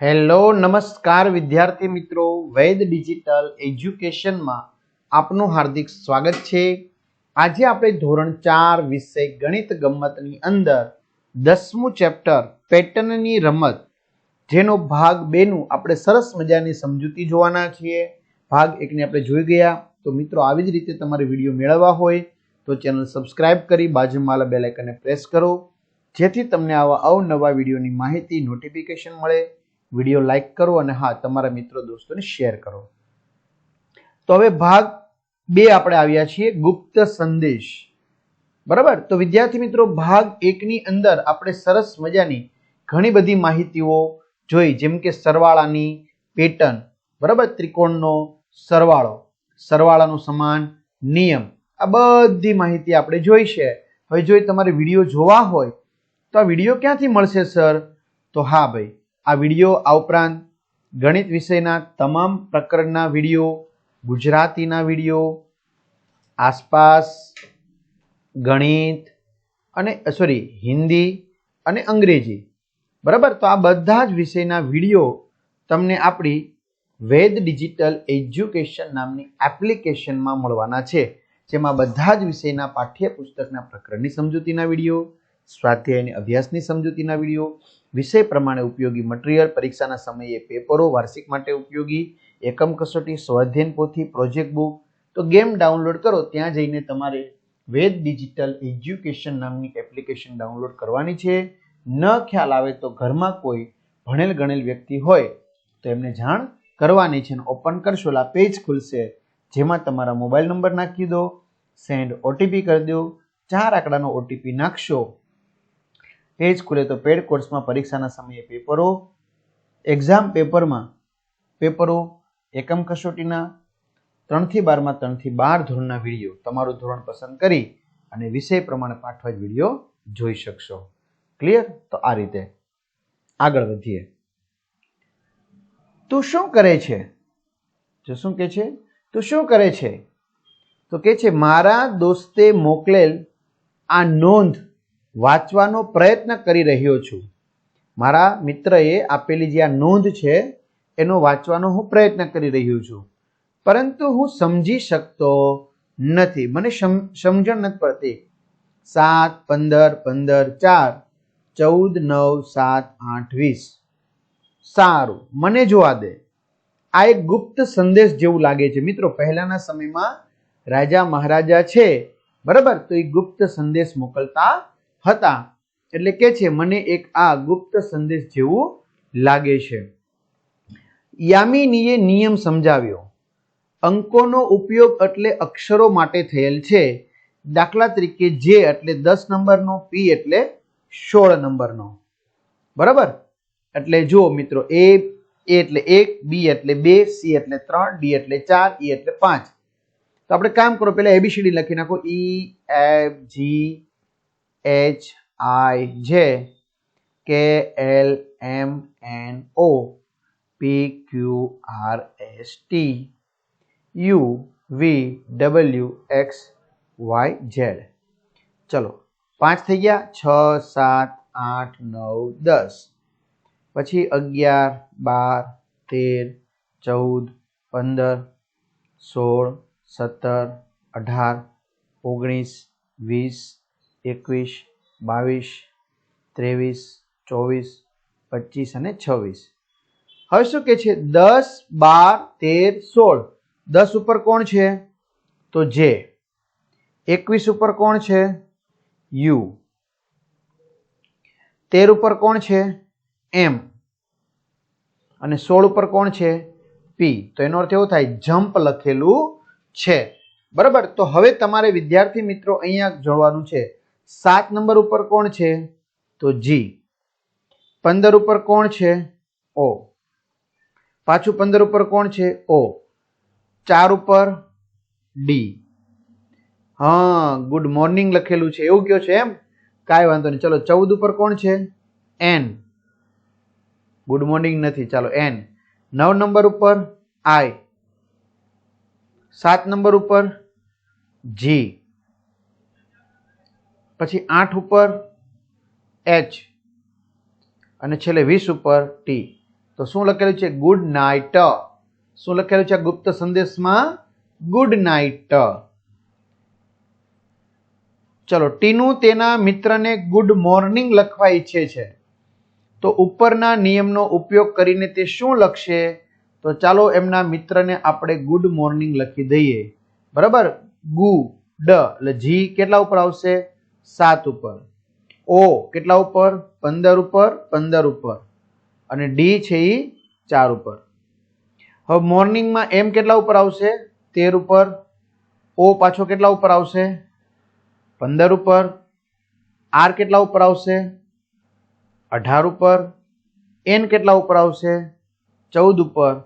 Hello, નમસ્કાર વિદ્યાર્થી મિત્રો. વૈદ ડિજિટલ એજ્યુકેશનમાં આપનું હાર્દિક સ્વાગત છે. આજે આપણે ધોરણ ચાર વિષય ગણિત ગમ્મતની અંદર દસમું ચેપ્ટર પેટર્નની રમત, જેનો ભાગ બેનું આપણે સરસ મજાની સમજૂતી જોવાના છીએ. ભાગ એકને આપણે જોઈ ગયા. તો મિત્રો, આવી જ રીતે તમારે વીડિયો મેળવવા હોય તો ચેનલ સબસ્ક્રાઇબ કરી બાજુમાં બેલ આઇકનને પ્રેસ કરો. જેથી તમને આવા અવનવા વિડીયોની માહિતી, નોટિફિકેશન મળે. વીડિયો લાઇક કરો અને હા, તમારા મિત્રો દોસ્તોને શેર કરો. તો હવે ભાગ બે આપણે આવ્યા છીએ, ગુપ્ત સંદેશ. બરાબર? તો વિદ્યાર્થી મિત્રો, ભાગ એકની અંદર આપણે સરસ મજાની ઘણી બધી માહિતીઓ જોઈ, જેમ કે સરવાળાની પેટર્ન બરાબર? ત્રિકોણનો સરવાળો. સરવાળાનું સમાન નિયમ. આ બધી માહિતી આપણે જોઈ છે. હવે જો તમારે વીડિયો જોવા હોય, તો આ વીડિયો ક્યાંથી મળશે, સર? તો હા ભાઈ આ વીડિયો આ ઉપરાંત ગણિત વિષયના તમામ પ્રકરણના વીડિયો, ગુજરાતીના વીડિયો, આસપાસ ગણિત અને સોરી હિન્દી અને અંગ્રેજી. બરાબર? તો આ બધા જ વિષયના વીડિયો તમને આપણી વેદ ડિજિટલ એજ્યુકેશન નામની એપ્લિકેશનમાં મળવાના છે. જેમાં બધા જ વિષયના પાઠ્યપુસ્તકના પ્રકરણની સમજૂતીના વીડિયો સ્વાધ્યાય અને અભ્યાસની સમજૂતીના વીડિયો, વિષય પ્રમાણે ઉપયોગી મટીરિયલ પરીક્ષાના સમયે પેપરો વાર્ષિક માટે ઉપયોગી, એકમ કસોટી સ્વાધ્યાયન પોથી પ્રોજેક્ટ બુક તો ગેમ ડાઉનલોડ કરો, ત્યાં જઈને તમારે વેદ ડિજિટલ એજ્યુકેશન નામની એપ્લિકેશન ડાઉનલોડ કરવાની છે. ન ખ્યાલ આવે તો ઘરમાં કોઈ ભણેલ ગણેલ વ્યક્તિ હોય તો એમને જાણ કરવાની છે ઓપન કરશો એટલે પેજ ખુલશે. જેમાં તમારા મોબાઈલ નંબર નાખી દો સેન્ડ ઓટીપી કરી દો, ચાર આંકડાનો ઓટીપી નાખશો. પેજ ખુલે તો પેડ કોર્સમાં પરીક્ષાના સમયે પેપરો એક્ઝામ પેપરમાં પેપરો, એકમ કસોટીના, ત્રણથી બારમાં ત્રણથી બાર ધોરણના વીડિયો તમારું ધોરણ પસંદ કરી અને વિષય પ્રમાણે પાઠવા જ વીડિયો જોઈ શકશો. ક્લિયર તો આ રીતે. આગળ વધીએ. તું શું કરે છે? જો શું કે છે? તું શું કરે છે? તો કે છે, મારા દોસ્તે મોકલેલ આ નોંધ વાંચવાનો પ્રયત્ન કરી રહ્યો છું. મારા મિત્રએ આપેલી જે આ નોંધ છે, એનો વાંચવાનો હું પ્રયત્ન કરી રહ્યો છું. પરંતુ હું સમજી શકતો નથી. મને સમ- સમજણ નથી પડતી. સાત, પંદર પંદર, ચાર, ચૌદ, નવ, સાત, આઠ, વીસ. સારું. મને જોવા દે. આ એક ગુપ્ત સંદેશ જેવું લાગે છે. મિત્રો, પહેલાના સમયમાં રાજા મહારાજા છે. બરાબર? તો એ ગુપ્ત સંદેશ મોકલતા હતા. એટલે કે છે, મને એક આ ગુપ્ત સંદેશ જેવું લાગે છે. યામિનીએ નિયમ સમજાવ્યો. અંકોનો ઉપયોગ એટલે અક્ષરો માટે થયેલ છે. દાખલા તરીકે જે એટલે દસ નંબરનો, પી એટલે સોળ નંબરનો. બરાબર? એટલે જુઓ મિત્રો, એ એ એટલે એક, બી એટલે બે, સી એટલે ત્રણ, ડી એટલે ચાર, ઈ એટલે પાંચ. તો આપણે કામ કરો, પેલા એબીસીડી લખી નાખો. ઈ F G H I J K L M N O P Q R S T U V W X Y Z ચલો પાંચ થઈ ગયા છ સાત આઠ નવ દસ પછી અગિયાર બાર તેર ચૌદ પંદર સોળ સત્તર અઢાર ઓગણીસ વીસ એકવીસ, બાવીસ, ત્રેવીસ, ચોવીસ, પચીસ અને છવ્વીસ. હવે શું કે છે? દસ, બાર, તેર, સોળ. દસ ઉપર કોણ છે? તો જે એકવીસ ઉપર કોણ છે? યુ તેર ઉપર કોણ છે? એમ અને સોળ ઉપર કોણ છે? પી તો એનો અર્થ એવો થાય, જમ્પ લખેલું છે. બરાબર? તો હવે તમારે વિદ્યાર્થી મિત્રો અહીંયા જોવાનું છે. સાત નંબર ઉપર કોણ છે? તો જી પંદર ઉપર કોણ છે? ઓ પાછું પંદર ઉપર કોણ છે? ઓ ચાર ઉપર ડી હા ગુડ મોર્નિંગ લખેલું છે. એવું કયો છે એમ? કાંઈ વાંધો નહીં. ચલો, ચૌદ ઉપર કોણ છે? એન ગુડ મોર્નિંગ નથી. ચાલો એન નવ નંબર ઉપર આઈ સાત નંબર ઉપર જી પછી આઠ ઉપર એચ અને છેલ્લે વીસ ઉપર ટી તો શું લખેલું છે? ગુડ નાઇટ શું લખેલું છે ગુપ્ત સંદેશમાં? ગુડ નાઇટ ચલો ટીનું તેના મિત્રને ગુડ મોર્નિંગ લખવા ઈચ્છે છે. તો ઉપરના નિયમનો ઉપયોગ કરીને તે શું લખશે? તો ચાલો એમના મિત્રને આપણે ગુડ મોર્નિંગ લખી દઈએ. બરાબર? ગુ, ડ, એટલે જી કેટલા ઉપર આવશે? સાત ઉપર. ઓ કેટલા ઉપર? પંદર ઉપર પંદર ઉપર. અને ડી છે એ ચાર ઉપર. હવે મોર્નિંગમાં એમ કેટલા ઉપર આવશે? તેર ઉપર. ઓ પાછો કેટલા ઉપર આવશે? પંદર ઉપર. આર કેટલા ઉપર આવશે? અઢાર ઉપર. એન કેટલા ઉપર આવશે? ચૌદ ઉપર.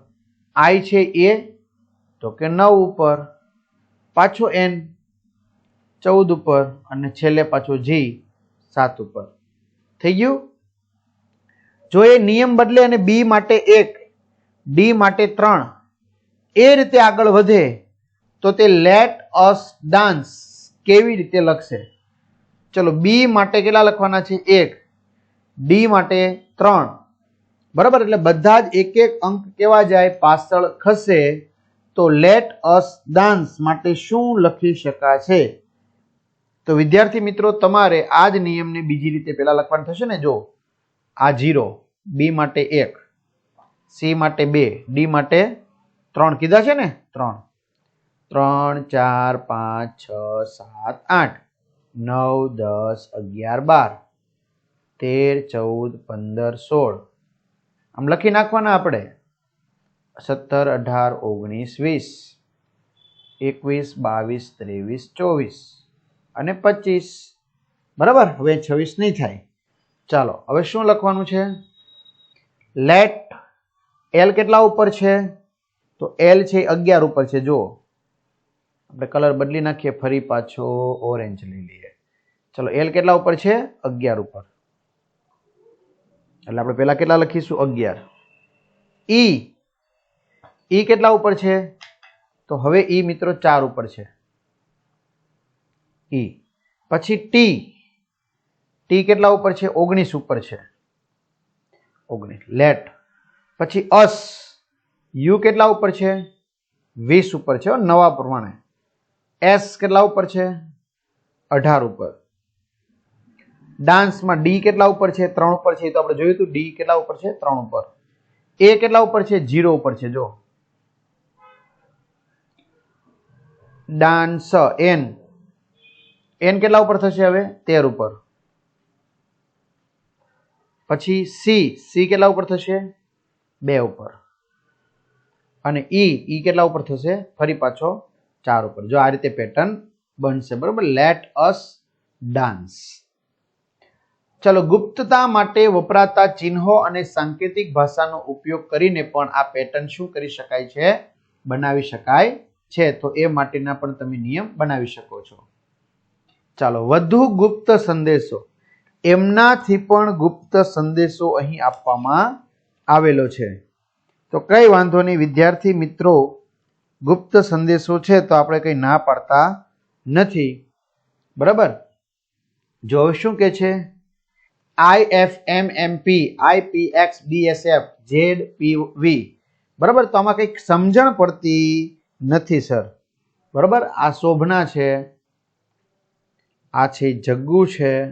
આઈ છે એ, તો કે નવ ઉપર. પાછો એન. ચૌદ ઉપર અને છેલ્લે પાછો જી સાત ઉપર. થઈ ગયું? જો એ નિયમ બદલે અને બી માટે એક ડી માટે ત્રણ, એ રીતે આગળ વધે, તો તે લેટ અસ ડાન્સ કેવી રીતે લખશે? ચલો બી માટે કેટલા લખવાના છે? એક ડી માટે ત્રણ. બરાબર? એટલે બધા જ એક એક અંક કેવા જાય? પાછળ ખસે. તો લેટ અસ ડાન્સ માટે શું લખી શકાશે તો વિદ્યાર્થી મિત્રો, તમારે આ જ નિયમને બીજી રીતે પહેલા લખવાનું થશે ને? જો, આ જીરો બી માટે એક સી માટે બે ડી માટે ત્રણ. કીધા છે ને? ત્રણ. ત્રણ, ચાર, પાંચ, છ, સાત, આઠ. નવ, દસ, અગિયાર, બાર. તેર, ચૌદ, પંદર, સોળ. આમ લખી નાખવાના આપણે. સત્તર, અઢાર, ઓગણીસ, વીસ. એકવીસ, બાવીસ, ત્રેવીસ, ચોવીસ. અને પચીસ. બરાબર? હવે છવ્વીસ નહીં થાય. ચાલો, હવે શું લખવાનું છે? લેટ એલ કેટલા ઉપર છે? તો એલ છે અગિયાર ઉપર છે. જો આપણે કલર બદલી નાખીએ, ફરી પાછો ઓરેન્જ લઈ લઈએ. ચલો એલ કેટલા ઉપર છે? અગિયાર ઉપર. એટલે આપણે પહેલા કેટલા લખીશું? અગિયાર. ઈ ઈ કેટલા ઉપર છે? તો હવે ઈ મિત્રો ચાર ઉપર છે. ઈ પછી ટી ટી કેટલા ઉપર છે? ઓગણીસ ઉપર છે. ઓગણીસ. લેટ પછી અસ યુ કેટલા ઉપર છે? વીસ ઉપર છે. નવા પ્રમાણે. એસ કેટલા ઉપર છે? અઢાર ઉપર. ડાન્સમાં ડી કેટલા ઉપર છે? ત્રણ ઉપર છે. એ તો આપણે જોયું હતું. ડી કેટલા ઉપર છે? ત્રણ ઉપર. એ કેટલા ઉપર છે? જીરો ઉપર છે. જો. ડાન્સ એન એન કેટલા ઉપર થશે હવે? તેર ઉપર. પછી સી સી કેટલા ઉપર થશે? બે ઉપર. અને ઈ ઈ કેટલા ઉપર થશે? ફરી પાછો ચાર ઉપર. જો આ રીતે પેટર્ન બનશે, બરોબર? લેટ અસ ડાન્સ ચલો, ગુપ્તતા માટે વપરાતા ચિહ્નો અને સાંકેતિક ભાષાનો ઉપયોગ કરીને પણ આ પેટર્ન શું કરી શકાય છે? બનાવી શકાય છે. તો એ માટેના પણ તમે નિયમ બનાવી શકો છો. ચાલો, વધુ ગુપ્ત સંદેશો. એમનાથી પણ ગુપ્ત સંદેશો અહીં આપવામાં આવેલો છે. તો કઈ વાંધો નહીં, વિદ્યાર્થી મિત્રો, ગુપ્ત સંદેશો છે તો આપણે કંઈ ના પાડતા નથી. બરાબર? જો શું કે છે? I F M M P, I P X F, Z P V. બરાબર? તો આમાં કંઈક સમજણ પડતી નથી, સર. બરાબર? આ શોભના છે. આ છે જગ્ગુ છે.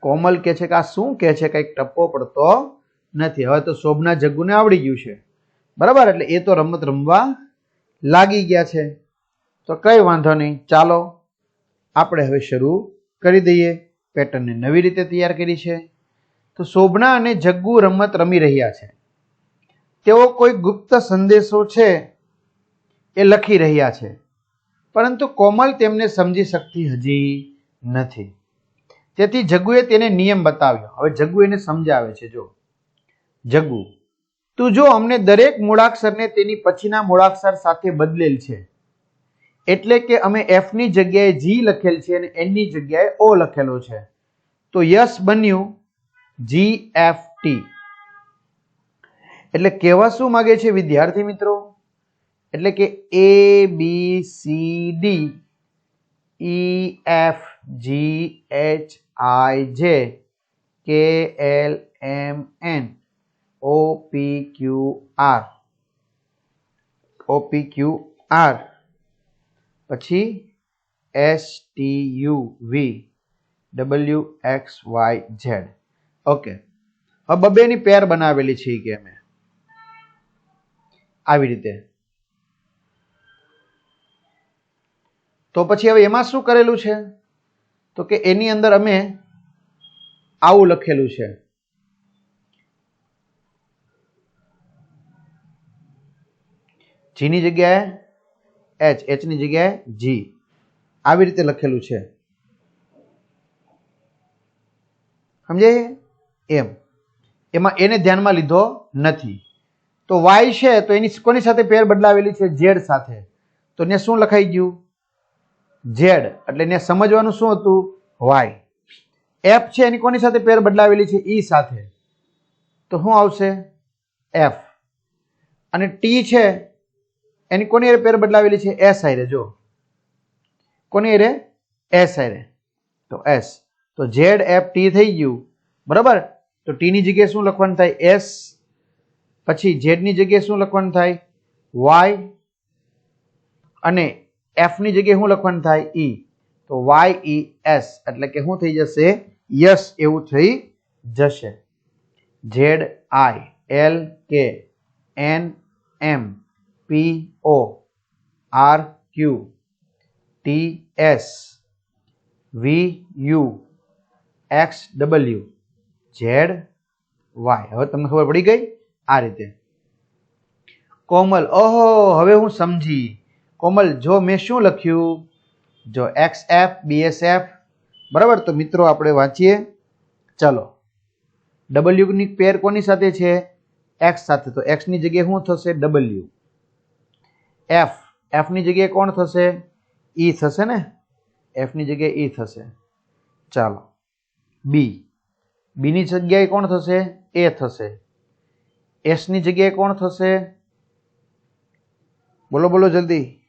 કોમલ કે છે કે આ શું કે છે? કંઈક ટપ્પો પડતો નથી. હવે તો શોભના જગ્ગુને આવડી ગયું છે. બરાબર? એટલે એ તો રમત રમવા લાગી ગયા છે. તો કઈ વાંધો નહીં. ચાલો, આપણે હવે શરૂ કરી દઈએ. પેટર્નને નવી રીતે તૈયાર કરી છે. તો શોભના અને જગ્ગુ રમત રમી રહ્યા છે. તેઓ કોઈ ગુપ્ત સંદેશો છે એ લખી રહ્યા છે. પરંતુ કોમલ તેમને સમજી શકતી હજી નથી. તેથી જગ્ગુએ તેને નિયમ બતાવ્યો. હવે જગ્ગુ એને સમજાવે છે, જો. જગ્ગુ, તું જો અમને દરેક મૂળાક્ષરને તેની પછીના મૂળાક્ષર સાથે બદલેલ છે. એટલે કે અમે એફની જગ્યાએ જી લખેલ છે અને એનની જગ્યાએ ઓ લખેલો છે. તો યસ બન્યું જી એફ ટી એટલે કહેવા શું માગે છે વિદ્યાર્થી મિત્રો? એટલે કે A B C D E F G H I J K L M N P Q R O P Q R પછી S T U V W X Y Z okay હવે બબેની પેર બનાવેલી છે કે અમે. આવી રીતે. તો પછી હવે એમાં શું કરેલું છે? તો કે એની અંદર અમે આવું લખેલું છે. જીની જગ્યાએ એચ એચની જગ્યાએ જી. આવી રીતે લખેલું છે. સમજાય? એમ. એમાં એને ધ્યાનમાં લીધો નથી. તો વાય છે, તો એની કોની સાથે પેર બદલાવેલી છે? ઝેડ સાથે. તો ને શું લખાઈ ગયું? ઝેડ. એટલે એને સમજવાનું શું હતું? વાય. એફ છે, એની કોની સાથે પેર બદલાવેલી છે? ઈ સાથે. તો શું આવશે? એફ. અને ટી છે, એની કોની અરે પેર બદલાવેલી છે? એસ આઈ જો. કોની અરે એસ આઈ તો એસ. તો ઝેડ, એફ, ટી થઈ ગયું. બરાબર? તો ટીની જગ્યાએ શું લખવાનું થાય? એસ. પછી ઝેડની જગ્યાએ શું લખવાનું થાય? વાય. અને એફની જગ્યાએ શું લખવાનું થાય? ઈ તો વાય ઈ એસ એટલે કે શું થઈ જશે? યસ એવું થઈ જશે. Z I L K N M P O R Q T S V U X W Z Y હવે તમને ખબર પડી ગઈ? આ રીતે. કોમલ, ઓહો, હવે હું સમજી. કોમલ, જો મેં શું લખ્યું? જો એક્સ એફ બીએસએફ બરાબર? તો મિત્રો, આપણે વાંચીએ. ચાલો. ડબલ્યુની પેર કોની સાથે છે? એક્સ સાથે. તો એક્સની જગ્યાએ શું થશે? ડબલ્યુ એફ એફની જગ્યાએ કોણ થશે? ઈ થશે ને? એફની જગ્યાએ ઈ થશે. ચાલો. બી બીની જગ્યાએ કોણ થશે? એ થશે. એસની જગ્યાએ કોણ થશે? બોલો બોલો જલ્દી.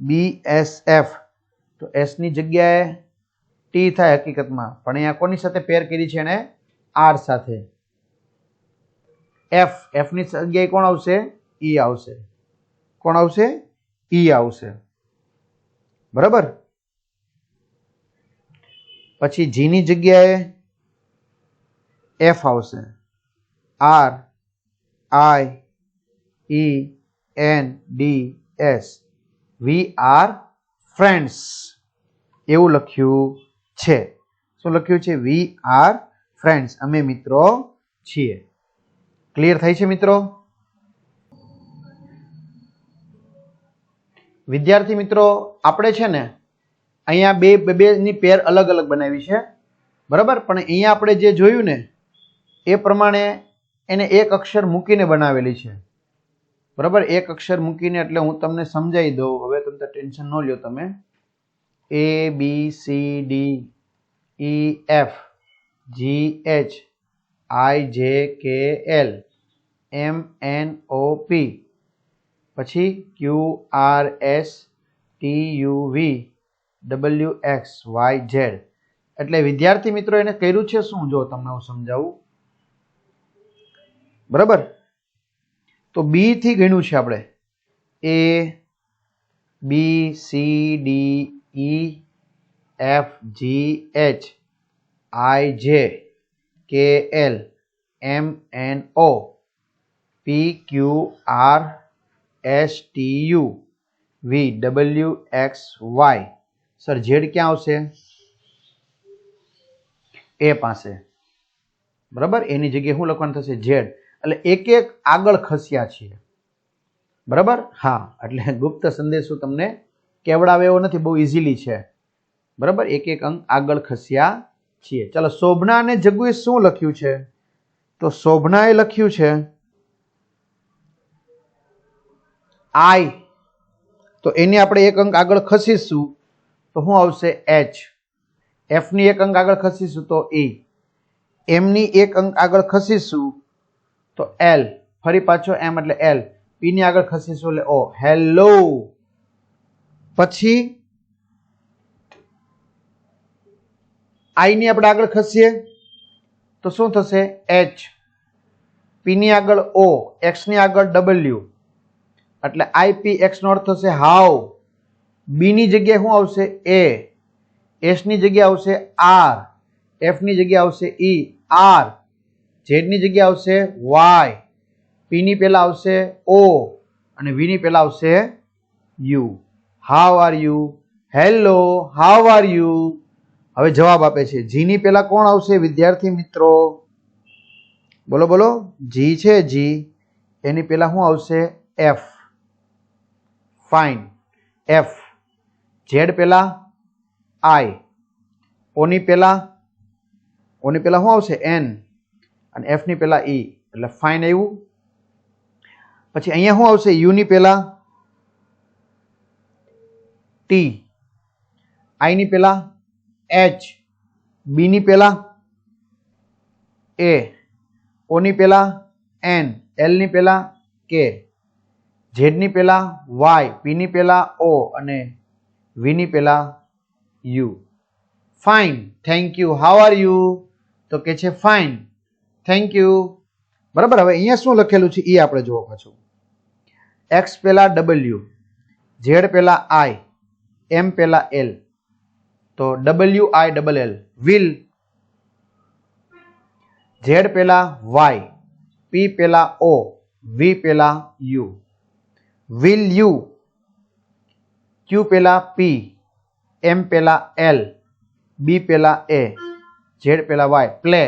બી એસ એફ તો એસની જગ્યાએ ટી થાય હકીકતમાં. પણ અહીંયા કોની સાથે પેર કરી છે એને? આર સાથે. એફ એફની જગ્યાએ કોણ આવશે? ઈ આવશે. કોણ આવશે? ઈ આવશે. બરાબર? પછી જીની જગ્યાએ એફ આવશે. R I E N D S V R friends એવું લખ્યું છે. શું લખ્યું છે? વી આર ફ્રેન્ડ્સ અમે મિત્રો છીએ. ક્લિયર થાય છે મિત્રો? વિદ્યાર્થી મિત્રો, આપણે છે ને અહીંયા બે બે ની પેર અલગ અલગ બનાવી છે. બરાબર? પણ અહીંયા આપણે જે જોયું ને, એ પ્રમાણે એને એક અક્ષર મૂકીને બનાવેલી છે. બરાબર? એક અક્ષર મૂકીને એટલે હું તમને સમજાવી દઉં. હવે તમને ટેન્શન ન લ્યો તમે. A B C D E F G H I J K L M N O P પછી Q R S T U V W X Y Z એટલે વિદ્યાર્થી મિત્રો, એને કર્યું છે શું? જો તમને હું સમજાવું. બરાબર? તો બી થી ગણ્યું છે આપણે. A B C D E F G H I J K L M N O P Q R S T U V W X Y sir Z ક્યાં આવશે? એ પાસે. બરાબર? એની જગ્યાએ શું લખવાનું થશે? ઝેડ એટલે એક એક આગળ ખસ્યા છીએ. બરાબર? હા, એટલે ગુપ્ત સંદેશો તમને કેવડાવે એવો નથી, બહુ ઇઝીલી છે. બરાબર? એક એક અંક આગળ ખસ્યા છીએ. ચાલો શોભના અને જગુએ શું લખ્યું છે? તો શોભનાએ લખ્યું છે, આઈ. તો એની આપણે એક અંક આગળ ખસીશું, તો શું આવશે? એચ એફની એક અંક આગળ ખસીશું, તો એ એમની એક અંક આગળ ખસીશું તો એલ ફરી પાછો એમ એટલે એલ પી ની આગળ ખસીશું એટલે ઓ હેલો પછી આઈ ની આપણે આગળ ખસીએ, તો શું થશે? એચ પી ની આગળ ઓ એક્સની આગળ ડબલ્યુ એટલે આઈ પી એક્સ નો અર્થ થશે હાઉ. બી ની જગ્યાએ શું આવશે? એ એસની જગ્યાએ આવશે આર એફની જગ્યાએ આવશે ઈ આર ઝેડ જગ્યા આવશે વાય, પીની પહેલાં આવશે ઓ અને વીની પહેલાં આવશે U. How are you? Hello how are you? હવે જવાબ આપે છે. જીની પહેલાં કોણ આવશે? વિદ્યાર્થી મિત્રો. બોલો બોલો. જી છે, જી. એની પહેલાં શું આવશે? એફ. ફાઇન. એફ. ઝેડ પહેલાં આઈ. ઓની પહેલાં ઓની પહેલાં શું આવશે? એન. અને એફની પહેલાં ઈ એટલે ફાઇન આવ્યું. પછી અહીંયા શું આવશે? યુની પહેલા ટી આઈની પહેલા એચ બી ની પહેલા એ ઓની પહેલા એન એલની પહેલા કે ઝેડની પહેલા વાય પીની પહેલા ઓ અને વીની પહેલા U fine thank you how are you તો કે છે ફાઇન થેન્ક યુ બરાબર, હવે અહીંયા શું લખેલું છે? એ આપણે જુઓ પાછું. એક્સ પહેલાં ડબલ્યુ ઝેડ પહેલાં આઈ એમ પહેલાં એલ તો W I double L will Z પહેલાં વાય પી પહેલાં ઓ વી પહેલાં યુ વિલ યુ ક્યુ પહેલાં પી એમ પહેલાં એલ બી પહેલાં એ ઝેડ પહેલાં વાય પ્લે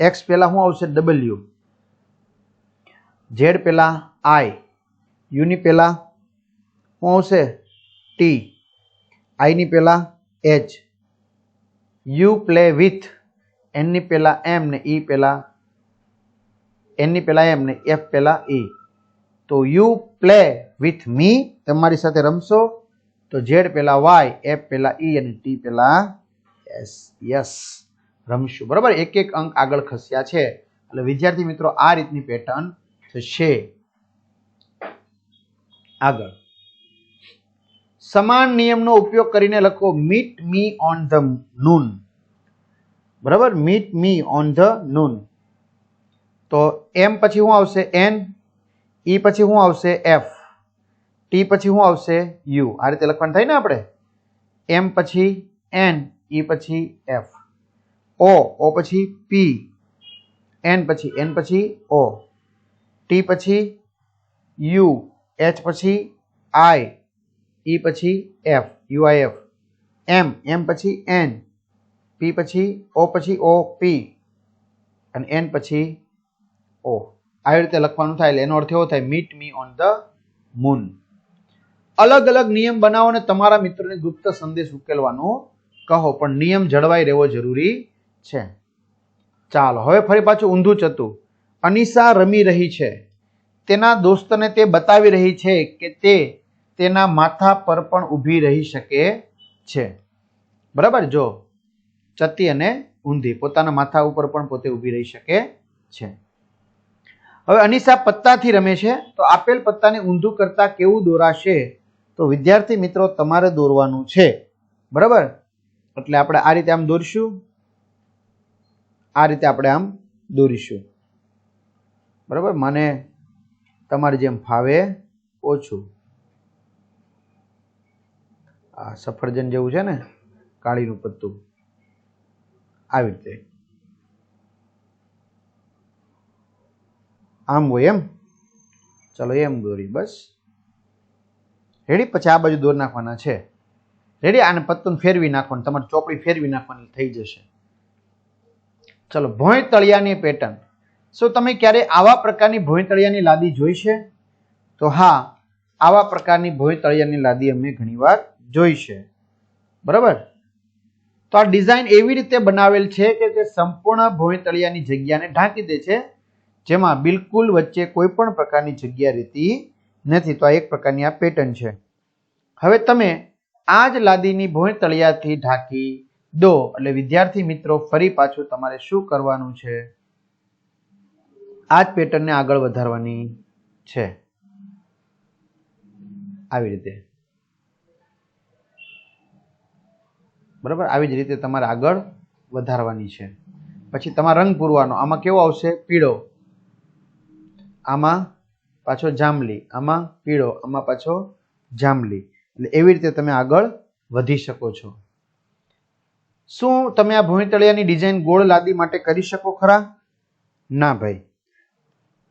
એક્સ પહેલા શું આવશે? ડબલ્યુ ઝેડ પહેલા આઈ યુની પહેલા શું આવશે? ટી આઈની પહેલા એચ યુ પ્લે વિથ એનની પહેલા એમ ને ઈ પહેલા એનની પહેલા એમ ને એફ પહેલા ઈ તો યુ પ્લે વિથ મી તમારી સાથે રમશો. તો ઝેડ પહેલા વાય એફ પહેલા ઈ અને ટી પહેલા એસ યસ રમશું. બરાબર? એક એક અંક આગળ ખસ્યા છે. એટલે વિદ્યાર્થી મિત્રો, આ રીતની પેટર્ન થશે. આગળ. સમાન નિયમનો ઉપયોગ કરીને લખો meet me on the noon બરાબર? Meet me on the noon તો એમ પછી શું આવશે? એન ઈ પછી શું આવશે? એફ ટી પછી શું આવશે? યુ આ રીતે લખવાનું થાય ને આપણે? એમ પછી એન ઈ પછી એફ ઓ ઓ પછી પી એન પછી એન પછી ઓ ટી પછી યુ એચ પછી આઈ ઈ પછી એફ યુઆઈએફ એમ એમ પછી એન પી પછી ઓ પછી ઓ પી અને એન પછી ઓ આવી રીતે લખવાનું થાય એટલે એનો અર્થ એવો થાય meet me on the moon અલગ અલગ નિયમ બનાવો અને તમારા મિત્રોને ગુપ્ત સંદેશ ઉકેલવાનો કહો, પણ નિયમ જળવાઈ રહેવો જરૂરી છે. ચાલો, હવે ફરી પાછું ઊંધું ચતું અનિશા રમી રહી છે. તેના દોસ્તને તે બતાવી રહી છે કે તે તેના માથા પર પણ ઊભી રહી શકે છે. બરાબર? જો, ચતી અને ઊંધી પોતાના માથા ઉપર પણ પોતે ઊભી રહી શકે છે. હવે અનિશા પત્તાથી રમે છે. તો આપેલ પત્તાને ઊંધું કરતા કેવું દોરાશે? તો વિદ્યાર્થી મિત્રો, તમારે દોરવાનું છે. બરાબર? એટલે આપણે આ રીતે આમ દોરશું. આ રીતે આપણે આમ દોરીશું. બરાબર? મને તમારી જેમ ફાવે ઓછું. આ સફરજન જેવું છે ને, કાળીનું પત્તું. આવી રીતે. આમ હોય એમ? ચલો એમ દોરી, બસ. રેડી પછી આ બાજુ દોર નાખવાના છે. રેડી આને પત્તું ફેરવી નાખવાનું, તમારી ચોપડી ફેરવી નાખવાની થઈ જશે. ચલો ભોંય તળિયાની પેટર્ન. શું તમે ક્યારે આવા પ્રકારની ભોંય તળિયાની લાદી જોઈ છે? તો હા, આવા પ્રકારની ભોંય તળિયાની લાદી અમે ઘણીવાર જોઈ છે. બરાબર? તો આ ડિઝાઇન એવી રીતે બનાવેલ છે કે તે સંપૂર્ણ ભોંય તળિયાની જગ્યાને ઢાંકી દે છે, જેમાં બિલકુલ વચ્ચે કોઈ પણ પ્રકારની જગ્યા રહેતી નથી. તો આ એક પ્રકારની આ પેટર્ન છે. હવે તમે આ જ લાદીની ભોંય તળિયાથી ઢાંકી દો. એટલે વિદ્યાર્થી મિત્રો, ફરી પાછું તમારે શું કરવાનું છે? આ જ પેટર્નને આગળ વધારવાની છે. આવી રીતે. બરાબર? આવી જ રીતે તમારે આગળ વધારવાની છે. પછી તમારે રંગ પૂરવાનો. આમાં કેવો આવશે? પીળો. આમાં પાછો જાંબલી. આમાં પીળો. આમાં પાછો જાંબલી. એટલે એવી રીતે તમે આગળ વધી શકો છો. શું તમે આ ભૂમિતળિયાની ડિઝાઇન ગોળ લાદી માટે કરી શકો ખરા? ના ભાઈ.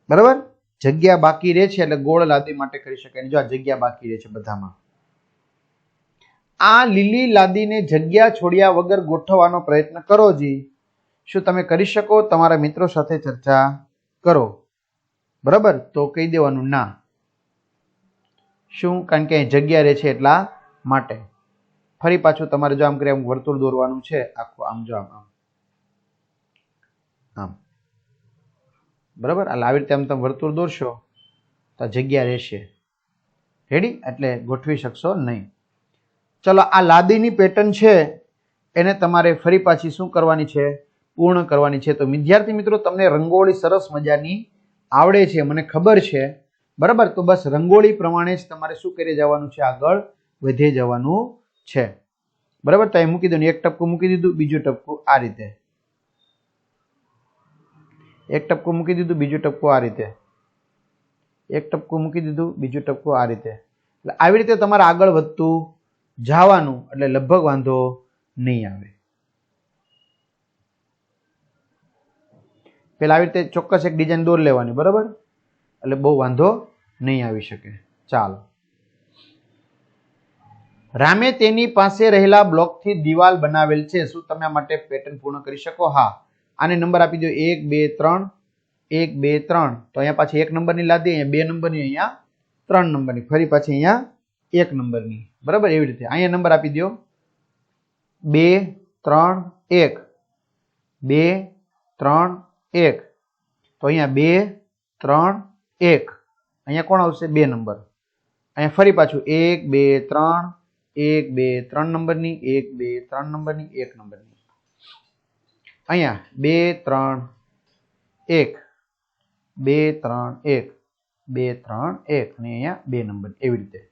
બરાબર? જગ્યા બાકી રહે છે એટલે ગોળ લાદી માટે કરી શકાય જો આ જગ્યા બાકી રહે છે બધામાં. આ લીલી લાદીને જગ્યા છોડ્યા વગર ગોઠવવાનો પ્રયત્ન કરો જી. શું તમે કરી શકો? તમારા મિત્રો સાથે ચર્ચા કરો. બરાબર? તો કહી દેવાનું ના. શું? કારણ કે જગ્યા રહે છે એટલા માટે. ફરી પાછું તમારે જો આમ કરી આમ વર્તુળ દોરવાનું છે, આખું આમ જો આમ આમ. આમ. બરાબર? એટલે આવી રીતે આમ તમે વર્તુળ દોરશો, તો આ જગ્યા રહેશે. રેડી એટલે ગોઠવી શકશો નહીં. ચલો, આ લાદીની પેટર્ન છે, એને તમારે ફરી પાછી શું કરવાની છે? પૂર્ણ કરવાની છે. તો વિદ્યાર્થી મિત્રો, તમને રંગોળી સરસ મજાની આવડે છે, મને ખબર છે. બરાબર? તો બસ રંગોળી પ્રમાણે જ તમારે શું કરી જવાનું છે આગળ? વધે જવાનું છે. બરાબર? તો અહીં મૂકી દો એક ટપકું મૂકી દીધું, બીજું ટપકું આ રીતે. એક ટપકું મૂકી દીધું, બીજું ટપકું આ રીતે. એક ટપકું મૂકી દીધું, બીજું ટપકું આ રીતે. એટલે આવી રીતે તમારે આગળ વધતું જવાનું, એટલે લગભગ વાંધો નહીં આવે. પેલા આવી રીતે ચોક્કસ એક ડિઝાઇન દોર લેવાની, બરાબર? એટલે બહુ વાંધો નહીં આવી શકે. ચાલો. રામે તેની પાસે રહેલા બ્લોકથી દિવાલ બનાવેલ છે. શું તમે માટે પેટર્ન પૂર્ણ કરી શકો? હા. આને નંબર આપી દો. એક, બે, ત્રણ. એક, બે, ત્રણ. તો અહીંયા પાછી એક નંબરની લાદી, અહીંયા બે નંબરની અહીંયા ત્રણ નંબરની ફરી પાછી અહીંયા એક નંબરની બરાબર? એવી રીતે. અહીંયા નંબર આપી દો. બે, ત્રણ, એક. બે, ત્રણ, એક. તો અહીંયા બે, ત્રણ, એક. અહીંયા કોણ આવશે? બે નંબર અહીંયા ફરી પાછું. એક, બે, ત્રણ એક, બે, ત્રણ નંબરની, એક, બે, ત્રણ નંબરની, એક નંબરની. અહીંયા, બે, ત્રણ, એક. બે, ત્રણ, એક. બે, ત્રણ, એક. અને અહીંયા બે નંબર, એવી રીતે.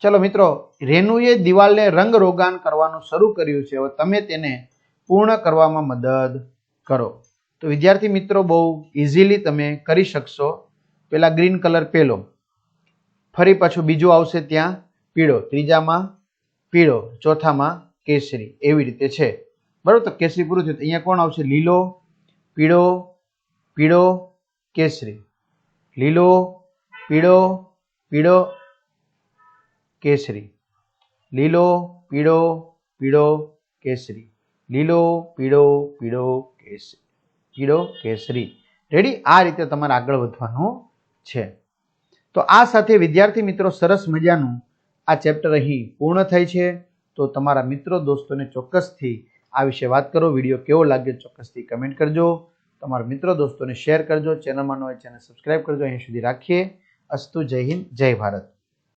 ચલો મિત્રો, રેનુએ દિવાલને રંગ રોગાન કરવાનું શરૂ કર્યું છે. હવે તમે તેને પૂર્ણ કરવામાં મદદ કરો. તો વિદ્યાર્થી મિત્રો, બહુ ઇઝીલી તમે કરી શકશો. પેલા ગ્રીન કલર પેલો. ફરી પાછું બીજું આવશે ત્યાં પીળો. ત્રીજામાં પીળો, ચોથામાં કેસરી, એવી રીતે છે. બરાબર? તો કેસરી પૂરું થયું. અહીંયા કોણ આવશે? લીલો, પીળો પીળો, કેસરી. લીલો, પીળો પીળો, કેસરી. લીલો, પીળો પીળો, કેસરી. લીલો, પીળો પીળો, કેસરી. પીળો, કેસરી. રેડી? આ રીતે તમારે આગળ વધવાનું છે. તો આ સાથે વિદ્યાર્થી મિત્રો સરસ મજાનું આ ચેપ્ટર અહીં પૂર્ણ થાય છે. તો તમારા મિત્રો, દોસ્તોને ચોક્કસથી આ વિશે વાત કરો. વીડિયો કેવો લાગ્યો ચોક્કસથી કમેન્ટ કરજો. તમારા મિત્રો, દોસ્તોને શેર કરજો. ચેનલમાં ન હોય ચેનલ સબસ્ક્રાઈબ કરજો. અહીં સુધી રાખીએ. અસ્તુ જય હિન્દ, જય ભારત.